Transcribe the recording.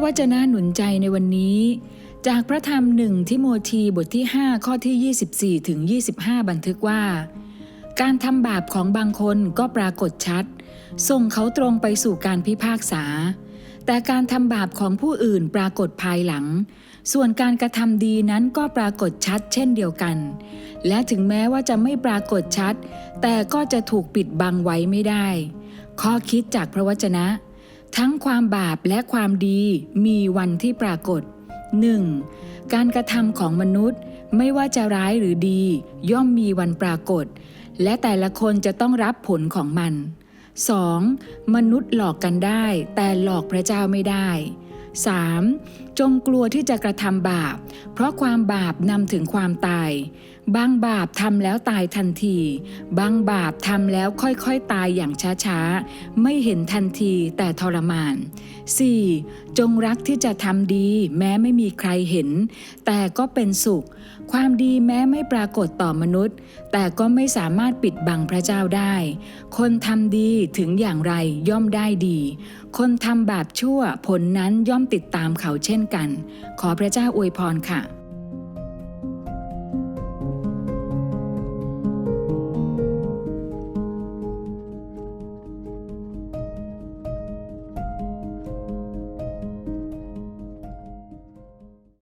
ระวจนะหนุนใจในวันนี้ จากพระธรรมหนึ่งทิโมธีบทที่ 5 ข้อที่ 24 ถึง 25 บันทึกว่า การทำบาปของบางคนก็ปรากฏชัด ส่งเขาตรงไปสู่การพิพากษา แต่การทำบาปของผู้อื่นปรากฏภายหลัง ส่วนการกระทำดีนั้นก็ปรากฏชัดเช่นเดียวกัน และถึงแม้ว่าจะไม่ปรากฏชัด แต่ก็จะถูกปิดบังไว้ไม่ได้ ข้อคิดจากพระวจนะ ทั้งความบาปและความดีมีวันที่ปรากฏ 1. การกระทำของมนุษย์ไม่ว่าจะร้ายหรือดี ย่อมมีวันปรากฏ และแต่ละคนจะต้องรับผลของมัน 2. มนุษย์หลอกกันได้ แต่หลอกพระเจ้าไม่ได้ 3. จงกลัวที่จะกระทำบาป เพราะความบาปนำถึงความตาย บางบาปทำแล้วตายทันที บางบาปทำแล้วค่อยๆตายอย่างช้าๆ ไม่เห็นทันทีแต่ทรมาน 4. จงรักที่จะทำดี แม้ไม่มีใครเห็น แต่ก็เป็นสุข ความดีแม้ไม่ปรากฏต่อมนุษย์ แต่ก็ไม่สามารถปิดบังพระเจ้าได้ คนทำดีถึงอย่างไรย่อมได้ดี คนทำบาปชั่วผลนั้นย่อมติดตามเขาเช่นกัน ขอพระเจ้าอวยพรค่ะ